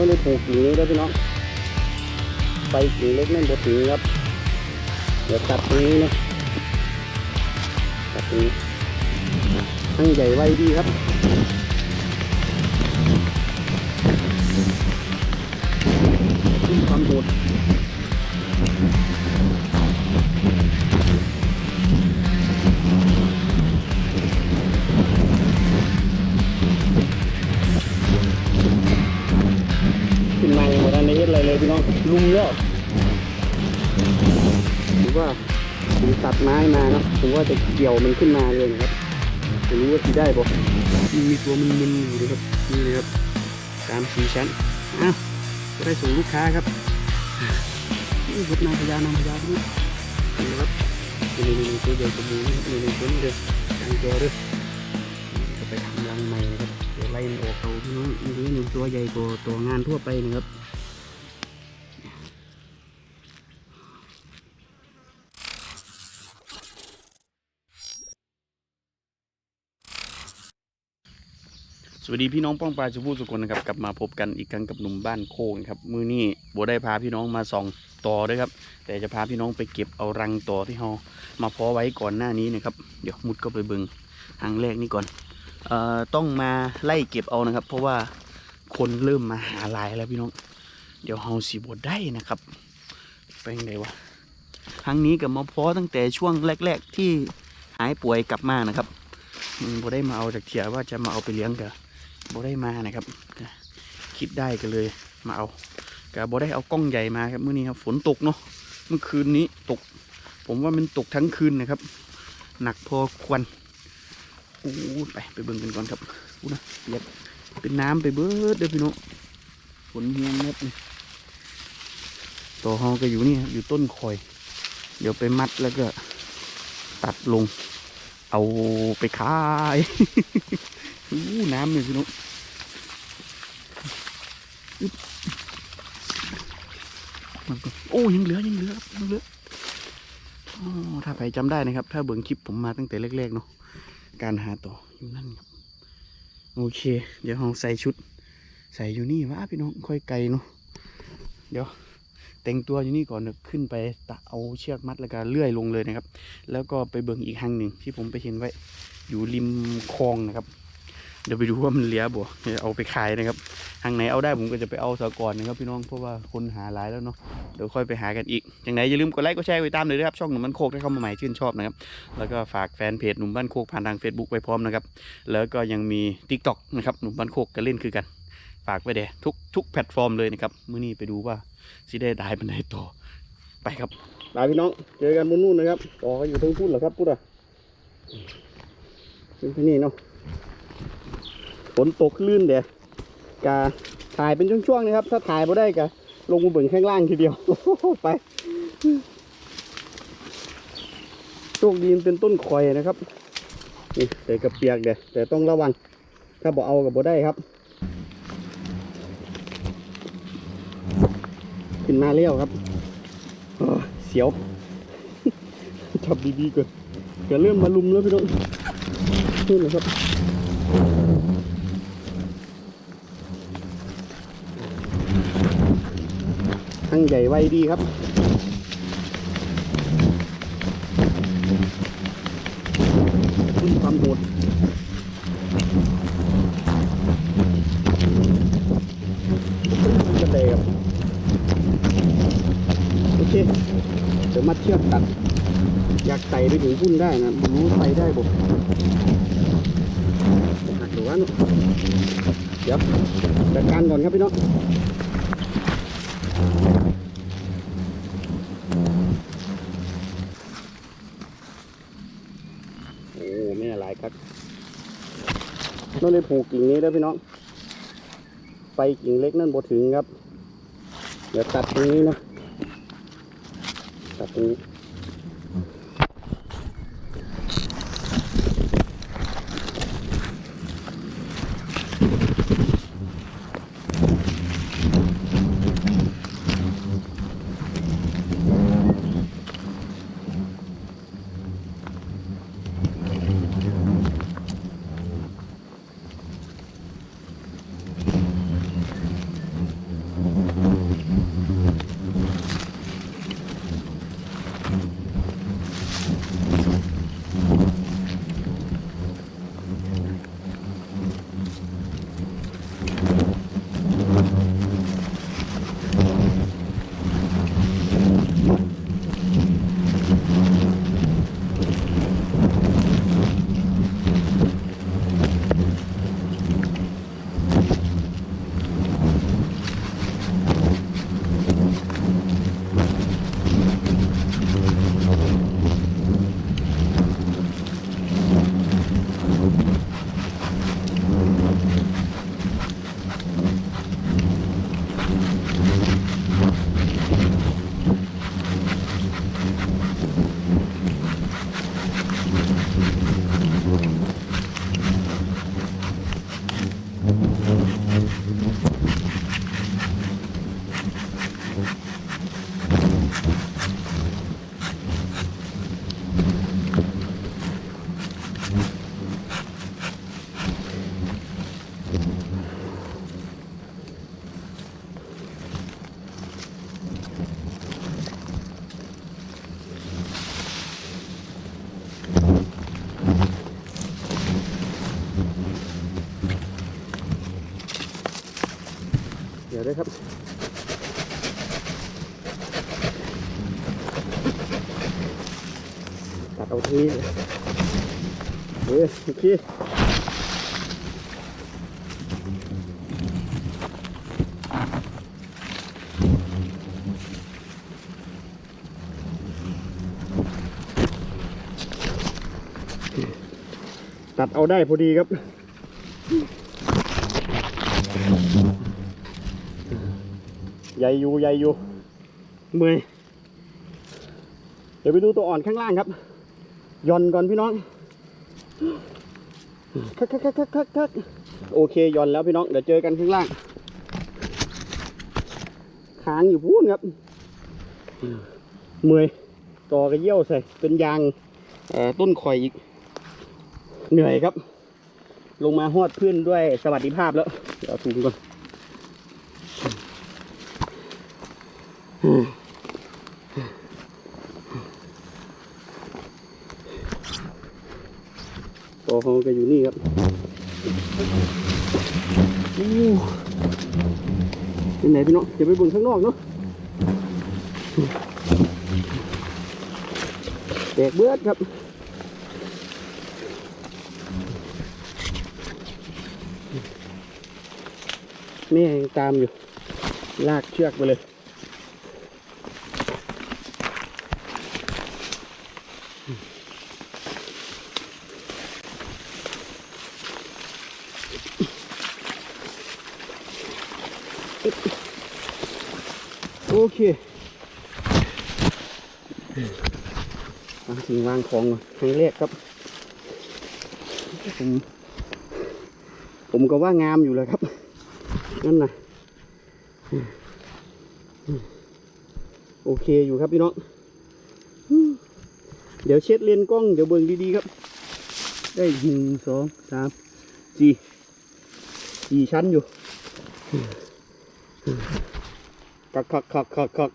ไม่ได้ถูกกิ่งนี้ด้วยพี่น้องไปกิ่งเล็กนั่นบดถึงครับ เดี๋ยวตัดตรงนี้นะตัดตรงนี้ทั้งใหญ่ไว้ดีครับความโดด เรเลยพี่น้องลุมแล้วถือว่าผมตัดไม้มานะผมว่าจะเกี่ยวมันขึ้นมาเลยนะครับจะรู้ว่าที่ได้บ่มีตัวมันมึนอยู่เลยครับนี่เลยครับสามสี่ชั้นอ้าวได้ส่งลูกค้าครับนี่พุทธนาพญานางพญาพี่นี่นะครับนี่นี่นี่ตัวใหญ่ตัวนี้นี่นี่ตัวนี้เลยกางตัวด้วยจะไปทำรังใหม่นะครับเดี๋ยวไล่มันออกเอาพี่น้องนี่นึ่ตัวใหญ่กว่าตัวงานทั่วไปนะครับ วัสดีพี่น้องป้องปลาชมพู่สุคนนะครับกลับมาพบกันอีกครั้งกับหนุ่มบ้านโคงครับมือนี้บัวได้พาพี่น้องมาส่องต่อด้วยครับ แต่จะพาพี่น้องไปเก็บเอารังต่อที่เรามาเพาะไว้ก่อนหน้านี้นะครับ เดี๋ยวมุดก็ไปเบิงทางแรกนี่ก่อนเอ่อต้องมาไล่เก็บเอานะครับ เพราะว่าคนเริ่มมาหาลายแล้วพี่น้อง เดี๋ยวเฮาสีบดได้นะครับไปยังไงวะครั้งนี้กับมาเพาะตั้งแต่ช่วงแรก ๆที่หายป่วยกลับมานะครับบัวได้มาเอาจากเถียว่าจะมาเอาไปเลี้ยงกับ บได้มานะครับคิดได้ก็เลยมาเอาก็บ่ได้เอากล้องใหญ่มาครับเมื้อนี้ครับฝนตกเนาะเมื่อคืนนี้ตก ผมว่ามันตกทั้งคืนนะครับ หนักพอควรโอ้ไปไปเบิ่งกันก่อนครับอู้นะเปียกเป็นน้ำไปเบิดเด้อพี่น้องฝนเฮียงเม็ดนี่ต่อเฮาก็อยู่นี่ครับอยู่ต้นคอย เดี๋ยวไปมัดแล้วก็ตัดลง เอาไปขาย อู้น้ำเลยพี่น้องอึ๊บมันก็โอ้ยังเหลือยังเหลือครับยังเหลืออ๋อถ้าใครจำได้นะครับ ถ้าเบิ่งคลิปผมมาตั้งแต่แรกๆเนาะการหาต่ออยู่นั่นครับ โอเค เดี๋ยวเราใส่ชุด ใส่อยู่นี่วะพี่น้องค่อยไกลเนาะเดี๋ยวแต่งตัวอยู่นี่ก่อนเดขึ้นไปตะเอาเชือกมัดแล้วก็เลื่อยลงเลยนะครับ แล้วก็ไปเบิ่งอีกห้างหนึ่งที่ผมไปเห็นไว้ อยู่ริมคลองนะครับ เดี๋ยวไปดูว่ามันเลี้ยบ่เดี๋ยวเอาไปขายนะครับทางไหนเอาได้ผมก็จะไปเอาสะก่อนนะครับพี่น้องเพราะว่าคนหาหลายแล้วเนาะเดี๋ยวค่อยไปหากันอีกอย่างไหนอย่าลืมกดไลค์กดแชร์กดติดตามเลยนะครับช่องหนุ่มบ้านโคกที่เข้ามาใหม่ชื่นชอบนะครับแล้วก็ฝากแฟนเพจหนุ่มบ้านโคกผ่านทาง Facebook ไว้พร้อมนะครับแล้วก็ยังมี Tik t o อกนะครับหนุ่มบ้านโคกก็เล่นคือกัน ฝากไว้เด้ทุกทุกแพลตฟอร์มเลยนะครับมื้อนี้ไปดูว่าสิได้ได้บันไดต่อไปครับลาพี่น้องเจอกันบนนู่นนะครับต่อก็อยู่ทั้งพุ่นเหรอครับพุทธอะที่นี่เนาะ ฝนตกลื่นเดี๋ยวกะถ่ายเป็นช่วงๆนะครับ ถ้าถ่ายไม่ได้กะลงมาเบิ่งข้างล่างทีเดียวไปโชคดีมันเป็นต้นคอยนะครับนี่แต่กระเปียกเดี๋ยแต่ต้องระวัง ถ้าบ่เอากับบ่ได้ครับ ขึ้นมาเลี้ยวครับเสียวจับดีๆก่อนจะเริ่มมาลุมแล้วพี่น้องนี่เลยครับ ทั้งใหญ่ไวดีครับขึ้นความโหดกระเดครับโอเคเดี๋ยวมัดเชือกตัด อยากใส่ไปถึงพุ่นได้นะรู้ใส่ได้บ่หักหรือว่านเดี๋ยวจัดการก่อนครับพี่น้อง นั่นเลยผูกกิ่งนี้แล้วพี่น้องไปกิ่งเล็กนั่นบดถึงครับ เดี๋ยวตัดตรงนี้นะตัดตรงนี้ ดี๋ยครับตัดเอาทีเฮ้ยโอเคตัดเอาได้พอดีครับ ใหญ่อยู่ใหญ่อยู่เมื่อยเดี๋ยวไปดูตัวอ่อนข้างล่างครับย่อนก่อนพี่น้องคักคักคักคักคักคักโอเคย่อนแล้วพี่น้องเดี๋ยวเจอกันข้างล่างค้างอยู่พูนครับเมื่อยต่อกระเยี่ยวใส่เป็นยางเอ่อต้นข่อยอีก เหนื่อยครับ ลงมาหอดเพื่อนด้วยสวัสดิภาพแล้ว เดี๋ยวเอาถุงก่อน ตัวของก็อยู่นี่ครับอู้เป็นไหนพี่น้องเดี๋ยวไปบิ่งข้างนอกเนาะแตกเบือดครับแม่ยังตามอยู่ ลากเชือกไปเลย โอเคสิ่งวางของครั้งแรกครับ ผม ผมก็ว่างามอยู่เลยครับ นั่นนะโอเคอยู่ครับพี่น้อง เดี๋ยวเช็ดเลนกล้อง เดี๋ยวเบิ่งดีๆครับ ได้หนึ่งสองสามสี่สี่ชั้นอยู่ คักคักคักคักคัก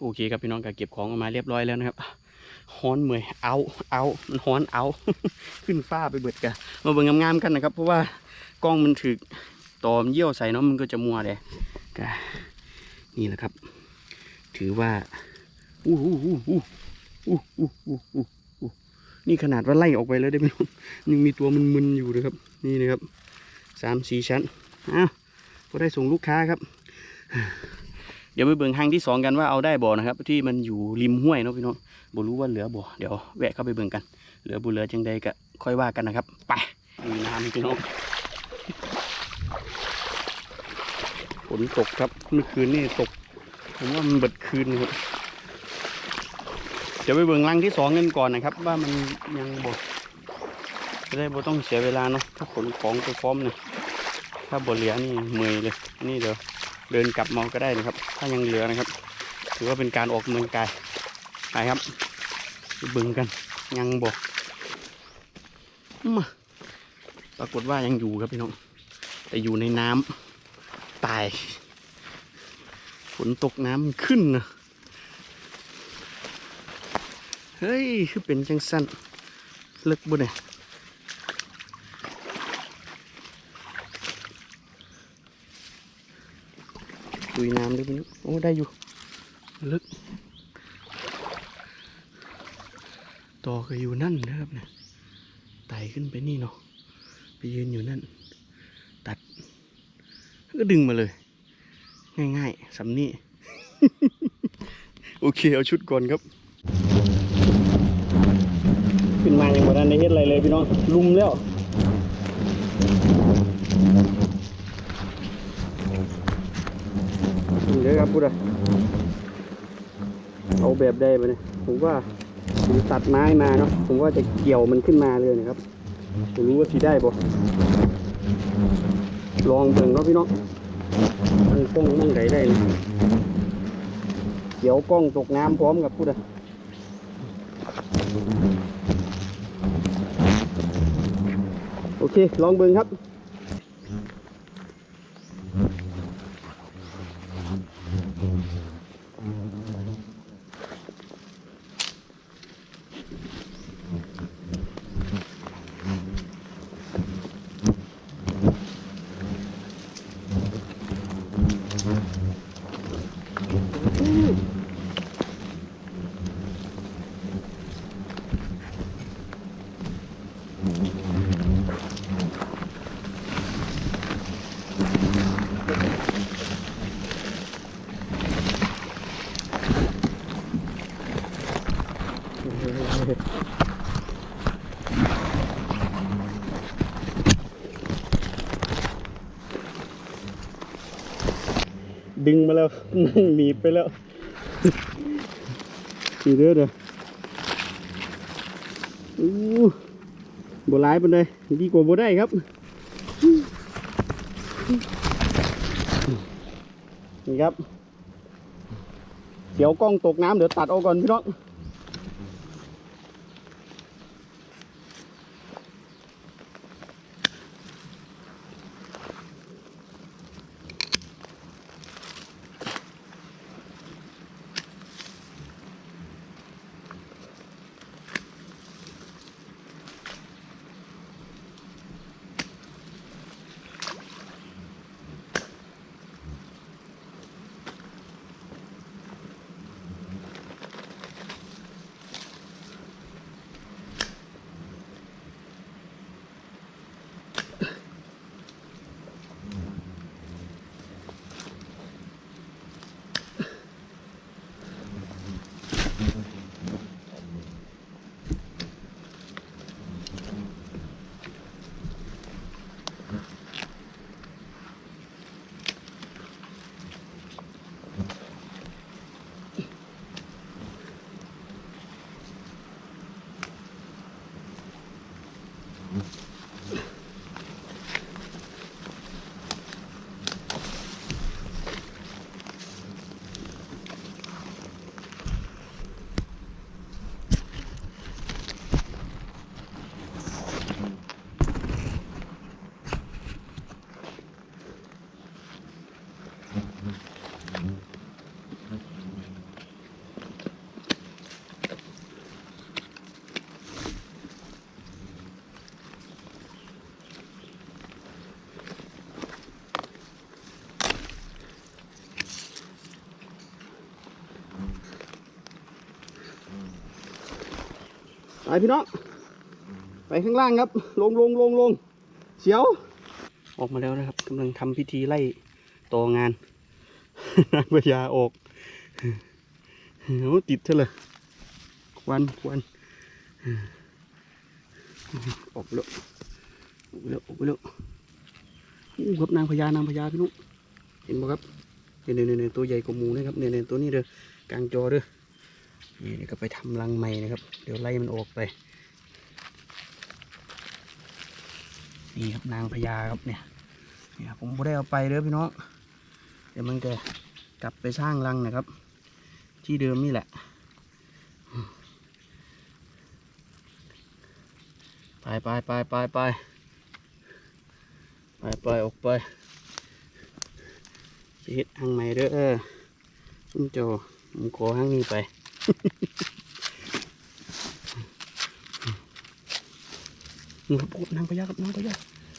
โอเคครับพี่น้องก็เก็บของออกมาเรียบร้อยแล้วนะครับฮ้อนเมื่อยเอาเอามันฮ้อนเอา ขึ้นฟ้าไปเบิดกันมาเบิ่งงามๆกันนะครับ เพราะว่ากล้องมันถึกตอมเยี่ยวใส่เนาะมันก็จะมัวเลยก็นี่แหละครับ ถือว่าอู้หูอู้หูอู้หูอู้หู้หูนี่ขนาดว่าไล่ออกไปแล้วได้ไหมยังมีตัวมันมึนๆอยู่นะครับ นี่นะครับสามสี่ชั้นอ้าวก็ได้ส่งลูกค้าครับ เดี๋ยวไปเบิ่งหางที่สองกันว่าเอาได้บ่อนะครับ ที่มันอยู่ริมห้วยเนาะพี่น้องบ่รู้ว่าเหลือบ่อเดี๋ยวแวะเข้าไปเบิ่งกัน เหลือบุเหลือจังใดก็ค่อยว่ากันนะครับ ไปมีน้ำพี่น้องฝนตกครับเมื่อคืนนี่ตกผมว่ามันเบิดคืนครับเดี๋ยวไปเบิ่งรังที่สองกันก่อนนะครับ ว่ามันยังบ่จะได้บ่ต้องเสียเวลาเนาะถ้าขนของไปพร้อมเนี่ยถ้าบ่เหลือนี่เมื่อยเลยนี่เดี๋ยว เดินกลับมาก็ได้นะครับ ถ้ายังเหลือนะครับ ถือว่าเป็นการออกกำลังกายไปครับบึงกันยังบอกมาปรากฏว่ายังอยู่ครับพี่น้อง แต่อยู่ในน้ำตายฝนตกน้ำขึ้นนะเฮ้ย คือเป็นจังสั้นเลิกบุเนี่ย ดุยน้ำด้วยพี่นุโอ้ได้อยู่ ลึก ต่อก็อยู่นั่นนะครับเนี่ยไต่ขึ้นไปนี่เนาะไปยืนอยู่นั่น ตัด ก็ดึงมาเลย ง่ายๆสำนี่ โอเค เอาชุดก่อนครับ ขึ้นมายังไม่ทันได้เฮ็ดอะไรเลยพี่น้องลุมแล้ว เลยครับพูดอะเอาแบบได้ไปเนี่ยผมว่าผมตัดไม้มาเนาะผมว่าจะเกี่ยวมันขึ้นมาเลยนะครับผมรู้ว่าทีได้บ่ลองเบิ่งเนาะพี่น้องมันกล้องมั่งไดได้เลยเกี่ยวกล้องตกน้ำพร้อมกับพูดอะโอเค ลองเบิ่งครับ ดึงมาแล้วนั่งหนีไปแล้วนี่เด้อเด้ออู้บ่ร้ายปานใดดีกว่าบัวได้ครับนี่ครับเดี๋ยวกล้องตกน้ำเดี๋ยวตัดเอาก่อนพี่น้อง พี่น้อง ไปข้างล่างครับ ลงลงลงลงเสียว ออกมาแล้วนะครับกำลังทำพิธีไล่ต่องานนางพญาออกโอ้ติดเถอะเลยควันควันออกไปแล้วออกไปแล้วออกไปแล้วอู้ครับนางพญานางพญาพี่นุ๊กเห็นบ่ครับเนียเนี่ยเนี่ยตัวใหญ่กว่าหมูนะครับเนี่ยเนี่ยตัวนี้เด้อกลางจอเด้อ นี่นี่ก็ไปทำรังใหม่นะครับ เดี๋ยวไล่มันออกไป นี่ครับนางพญาครับเนี่ยเนี่ยผมไม่ได้เอาไปเด้อพี่น้อง เดี๋ยวมันจะกลับไปสร้างรังนะครับ ที่เดิมนี่แหละ ไปไปไปไปไปไปไปออกไปจะเฮ็ดหางใหม่เด้อคุณโจผมขอหางนี้ไป นี่ครับนางพญากับนางพญา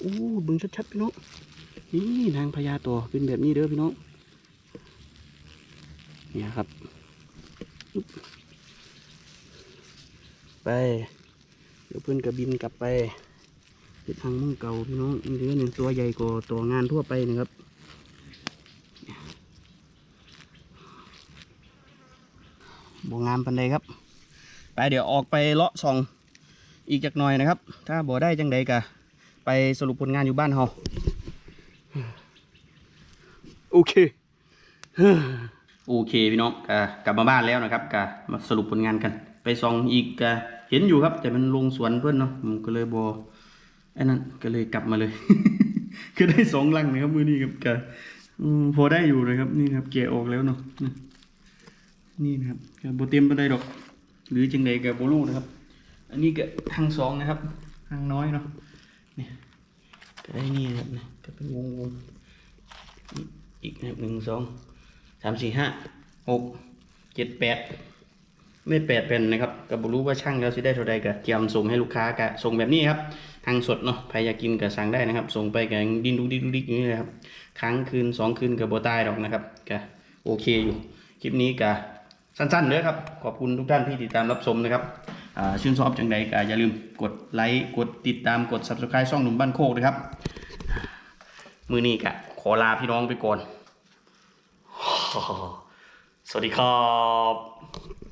โอ้เบึงชัดๆพี่น้องนี่นางพญาตัวเป็นแบบนี้เด้อพี่น้องเนี่ยครับ ไป เดี๋ยวเพื่อนกระบินกลับไปทิศทางมุ่งเก่าพี่น้องนี่เด้อหนึ่งตัวใหญ่กว่าตัวงานทั่วไปนะครับ บวงามปันใดครับ ไปเดี๋ยวออกไปเลาะส่องอีกจักหน่อยนะครับ ถ้าบ่ได้จังใดกะไปสรุปผลงานอยู่บ้านเฮาโอเคโอเคพี่น้องกะกลับมาบ้านแล้วนะครับกะมาสรุปผลงานกัน ไปส่องอีกกะเห็นอยู่ครับ แต่มันลงสวนเพื่อนเนาะผมก็เลยบอไอ้นั่นก็เลยกลับมาเลยคือได้สองลังนะครับมือนี้ครับกะอืมพอได้อยู่เลยครับนี่ครับแกะออกแล้วเนาะ นี่นะครับกะโบเต็มไปได้ดอก หรือจังใดกะโบลูนะครับ อันนี้ก็ทางสองนะครับทางน้อยเนาะเนี่ยก็ได้นี่นะครับนี่ยก็เป็นวงวงๆอีกนะครับหนึ่งสองสามสี่ห้าหกเจ็ดแปดไม่แปดเป็นนะครับก็บบรู้ว่าช่างแล้วสิได้เท่าใดก็เตรียมส่งให้ลูกค้ากะส่งแบบนี้ครับทางสดเนาะใครอยากกินก็สั่งได้นะครับ ส่งไปกับดินดูดินดูดิกอย่างนี้เลยครับค้างคืนสองคืนกับโบตายดอกนะครับก็โอเคอยู่คลิปนี้ก็ สั้นๆเด้อครับ ขอบคุณทุกท่านที่ติดตามรับชมนะครับชื่นชอบจังใดก็อย่าลืมกดไลค์กดติดตามกด subscribe ช่องหนุ่มบ้านโคกนะครับ มือนี้กะขอลาพี่น้องไปก่อน สวัสดีครับ